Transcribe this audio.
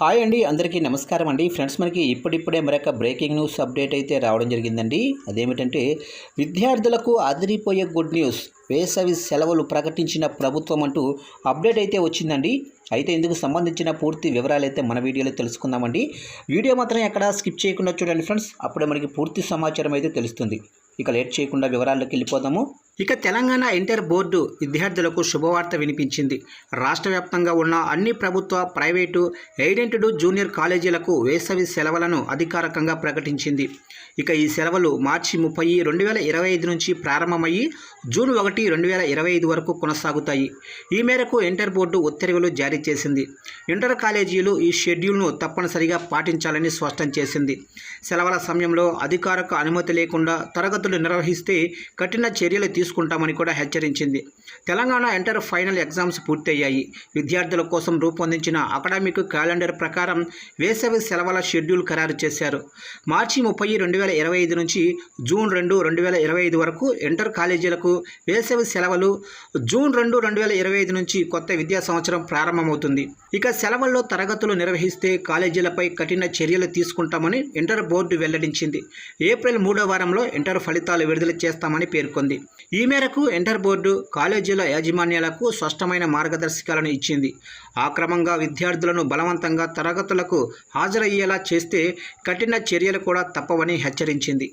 Hi అండి అందరికీ నమస్కారం అండి. ఫ్రెండ్స్ మనకి ఇప్పుడిప్పుడే మరొక బ్రేకింగ్ న్యూస్ అప్డేట్ అయితే రావడం జరిగిందండి. అదేమిటంటే విద్యార్థులకు అదిరిపోయే గుడ్ న్యూస్ వేసవి సెలవులు ప్రకటించిన ప్రభుత్వం అంటూ అప్డేట్ అయితే వచ్చిందండి. అయితే ఇందుకు సంబంధించిన పూర్తి వివరాలు అయితే మన వీడియోలో తెలుసుకుందామండి. వీడియో మాత్రం ఎక్కడ స్కిప్ చేయకుండా చూడండి ఫ్రెండ్స్. అప్పుడే మనకి పూర్తి సమాచారం అయితే తెలుస్తుంది. ఇక లేట్ చేయకుండా వివరాల్లోకి వెళ్ళిపోదాము. ఇక తెలంగాణ ఇంటర్ బోర్డు విద్యార్థులకు శుభవార్త వినిపించింది. రాష్ట్ర వ్యాప్తంగా ఉన్న అన్ని ప్రభుత్వ ప్రైవేటు ఎయిడెంటెడ్ జూనియర్ కాలేజీలకు వేసవి సెలవులను అధికారికంగా ప్రకటించింది. ఇక ఈ సెలవులు మార్చి ముప్పై రెండు వేల ఇరవై ఐదు నుంచి ప్రారంభమయ్యి జూన్ ఒకటి రెండు వేల ఇరవై ఐదు వరకు కొనసాగుతాయి. ఈ మేరకు ఇంటర్ బోర్డు ఉత్తర్వులు జారీ చేసింది. ఇంటర్ కాలేజీలు ఈ షెడ్యూల్ను తప్పనిసరిగా పాటించాలని స్పష్టం చేసింది. సెలవుల సమయంలో అధికారిక అనుమతి లేకుండా తరగతులు నిర్వహిస్తే కఠిన చర్యలు తీసుకుంటామని కూడా హెచ్చరించింది. తెలంగాణ ఇంటర్ ఫైనల్ ఎగ్జామ్స్ పూర్తయ్యాయి. విద్యార్థుల కోసం రూపొందించిన అకాడమిక్ క్యాలెండర్ ప్రకారం వేసవి సెలవుల షెడ్యూల్ ఖరారు చేశారు. మార్చి ముప్పై రెండు వేల ఇరవై ఐదు నుంచి జూన్ రెండు రెండు వేల ఇరవై ఐదు వరకు ఇంటర్ కాలేజీలకు వేసవి సెలవులు జూన్ రెండు రెండు వేల ఇరవై ఐదు నుంచి కొత్త విద్యా సంవత్సరం ప్రారంభమవుతుంది. ఇక సెలవుల్లో తరగతులు నిర్వహిస్తే కాలేజీలపై కఠిన చర్యలు తీసుకుంటామని ఇంటర్ బోర్డు వెల్లడించింది. ఏప్రిల్ మూడో వారంలో ఇంటర్ ఫలితాలు విడుదల చేస్తామని పేర్కొంది. ఈ మేరకు ఇంటర్ బోర్డు కాలేజీల యాజమాన్యాలకు స్పష్టమైన మార్గదర్శకాలను ఇచ్చింది. ఆక్రమంగా విద్యార్థులను బలవంతంగా తరగతులకు హాజరయ్యేలా చేస్తే కఠిన చర్యలు కూడా తప్పవని హెచ్చరించింది.